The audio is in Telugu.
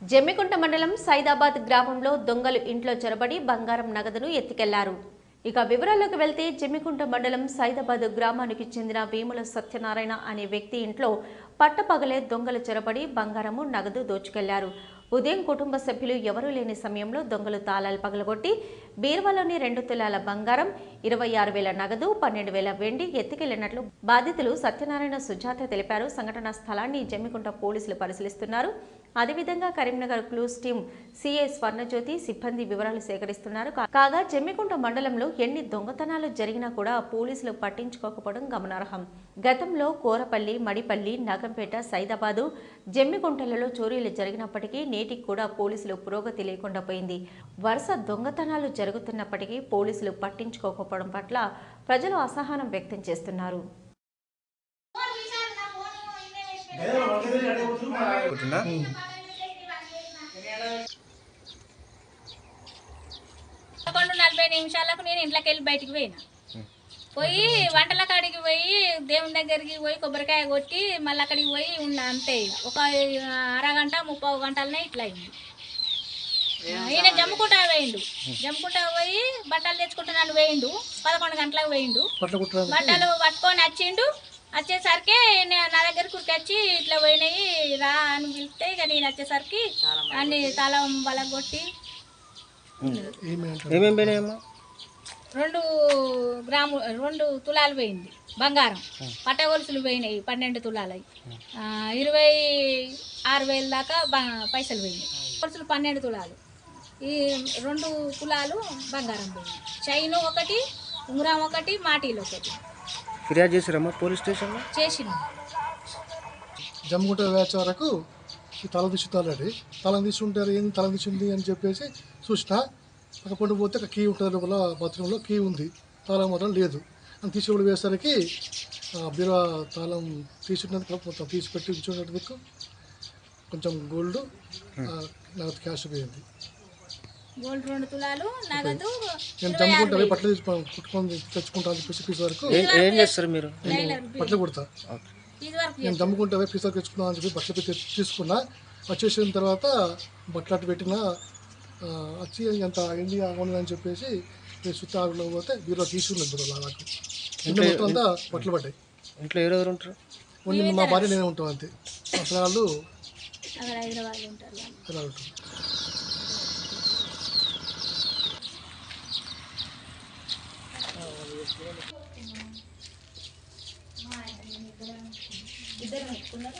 జమ్మికుంట మండలం సైదాబాద్ గ్రామంలో దొంగలు ఇంట్లో చొరబడి బంగారం నగదును ఎత్తుకెళ్ళారు. ఇక వివరాల్లోకి వెళ్తే జమ్మికుంట మండలం సైదాబాద్ గ్రామానికి చెందిన వేముల సత్యనారాయణ అనే వ్యక్తి ఇంట్లో పట్టపగలే దొంగలు చొరబడి బంగారము నగదు దోచుకెళ్ళారు. ఉదయం కుటుంబ సభ్యులు ఎవరూ లేని సమయంలో దొంగలు తాళాలు పగలగొట్టి బీరువాలోని రెండు తులాల బంగారం ఇరవై ఆరు వేల నగదు పన్నెండు వేల వెండి ఎత్తుకెళ్ళినట్లు బాధితులు సత్యనారాయణ సుజాత తెలిపారు. సంఘటనా స్థలాన్ని జమ్మికుంట పోలీసులు పరిశీలిస్తున్నారు. అదేవిధంగా Karimnagar clues team CI Swarnajyothi సిబ్బంది వివరాలు సేకరిస్తున్నారు. కాగా జమ్మికుంట మండలంలో ఎన్ని దొంగతనాలు జరిగినా కూడా పోలీసులు పట్టించుకోకపోవడం గమనార్హం. గతంలో కోరపల్లి మడిపల్లి నాగంపేట సైదాబాదు జమ్మికుంటలలో చోరీలు జరిగినప్పటికీ నేటికి కూడా పోలీసులు పురోగతి లేకుండా పోయింది. వరుస దొంగతనాలు జరుగుతున్నప్పటికీ పోలీసులు పట్టించుకోకపోవడం పట్ల ప్రజలు అసహనం వ్యక్తం చేస్తున్నారు. పదకొండు నలభై నిమిషాలకు నేను ఇంట్లోకి వెళ్ళి బయటికి పోయినా. పోయి వంటల కాడికి పోయి దేవుని దగ్గరికి పోయి కొబ్బరికాయ కొట్టి మళ్ళీ అక్కడికి పోయి ఉన్న అంతే ఒక అరగంట ముప్పై గంటలనే ఇట్లా అయింది. ఈయన జమ్ముకుంటా పోయిండు. జమ్ముకుంటా పోయి బట్టలు తెచ్చుకుంటున్నాను పోయిండు. పదకొండు గంటలకు పోయిండు. బట్టలు పట్టుకొని వచ్చిండు. వచ్చేసరికి నే- నా దగ్గర కురికొచ్చి ఇట్లా పోయినాయి రా అని పిలిస్తే ఇక నేను వచ్చేసరికి అన్ని తాళం బలగొట్టి రెండు గ్రాము రెండు తులాలు పోయింది. బంగారం. పట్ట గొలుసులు పోయినాయి పన్నెండు తులాలు ఇరవై ఆరు వేల దాకా బ- పైసలు పోయినాయి. గొలుసులు పన్నెండు తులాలు. ఈ రెండు తులాలు బంగారం పోయింది చైన్ ఒకటి ఉంగరం ఒకటి మాటీలు ఒకటి. ఫిర్యాదు చేసిరమ్మా పోలీస్ స్టేషన్లో చేసిన. జమ్ముకుంట వేచే వరకు ఈ తల తీసి తలం తీసి ఉంటారు ఏంది తలం తీసింది అని చెప్పేసి చూసిన అక్కడ పండు పోతే ఒక కీ ఉంటుంది లోపల బాత్రూంలో కీ ఉంది. తాళం మాత్రం లేదు. అని తీసి కూడా వేసరికి ఆ బీరువా తాళం తీసి ఉన్నది కదా మొత్తం తీసి పెట్టి ఉంచున్నట్టు దిక్కు కొంచెం గోల్డ్ నగదు క్యాష్ పోయింది. గోల్డ్ రెండు తులాలు నగదు కుట్టుకొని తెచ్చుకుంటా పీస్ వరకు ఏ- ఏం చేస్తారు మీరు? బట్టలు కుడతా. ఇది వరకు నేను దమ్ముకుంటే పోయి అని చెప్పి బట్టలు పెట్టి తీసుకున్నా. వచ్చేసిన తర్వాత బట్టలు అట్టు పెట్టిన ఆ, వచ్చి ఎంత అయింది అవును అని చెప్పేసి నేను సుత్తాగులో పోతే బీరో తీసుకున్నది బీరో నాకు. ఇంట్లో మొత్తం అంతా బట్టలు పడ్డాయి. ఇంట్లో ఎవరెవరు ఉంటారు? ఓన్లీ మా భార్య నేనే ఉంటాం అంతే. అసలు వాళ్ళు అక్కడ హైదరాబాద్లో ఉంటారు. వాళ్ళు. ఉంటారు. ఇద్దరు. పెట్టుకున్నారు